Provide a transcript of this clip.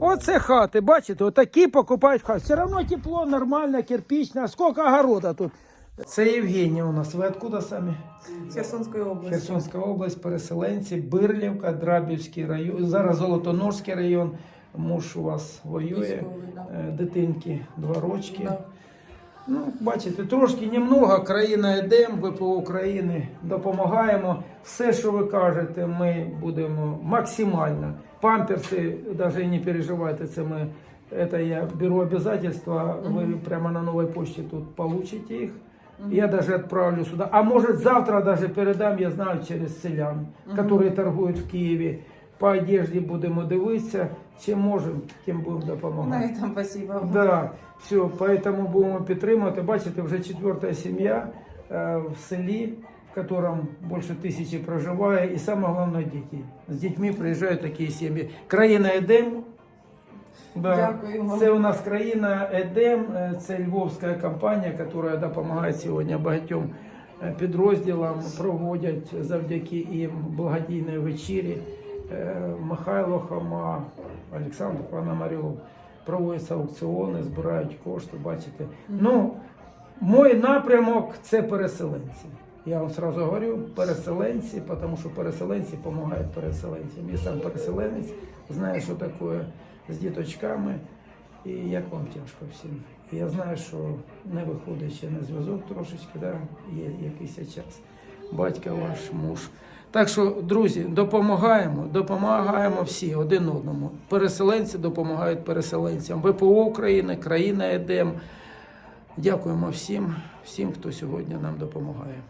Оце хати, бачите, отакі покупають хати. Все одно тепло, нормально, кирпічне. Скільки огорода тут? Це Євгенія у нас. Ви откуда самі? З Херсонської області. Херсонська область, переселенці, Бирлівка, Драбівський район, зараз Золотоножський район. Муж у вас воює, Військовий, да. е, дитинки два рочки. Да. Ну, бачите, трошки немного. Країна йдемо, ВПО України допомагаємо. Все, що ви кажете, ми будемо максимально. Памперси, навіть не переживайте, це ми. Это я беру обязательства, вы прямо на новой почте тут получите их. Я даже отправлю сюда. А может завтра даже передам, я знаю, через селян, которые торгують в Києві. По одежді будемо дивитися. Чим можемо, тим будемо допомагати. Навіть там спасибо. Да, все, поэтому будемо підтримувати. Бачите, вже четверта сім'я е, в селі, в якому більше тисячі проживає, і саме головне діти. З дітьми приїжджають такі сім'ї. Країна Едем. Да. Дякуємо. Це у нас країна Едем, е, це львовська компанія, яка допомагає сьогодні багатьом е, підрозділам, проводять завдяки їм благодійні вечірі. Е, Михайло Хома, Олександр Пономарьов проводяться аукціони, збирають кошти, бачите. Ну, мой напрямок це переселенці. Я вам сразу говорю, переселенці, тому що переселенці допомагають переселенцям. Я сам переселенець, знаю, що таке з діточками, і як вам тяжко всім. Я знаю, що не виходить ще на зв'язок трошечки, да? є якийсь час. Батько ваш муж. Так що, друзі, допомагаємо, допомагаємо всі один одному. Переселенці допомагають переселенцям. ВПО України, країна Едем. Дякуємо всім, всім, хто сьогодні нам допомагає.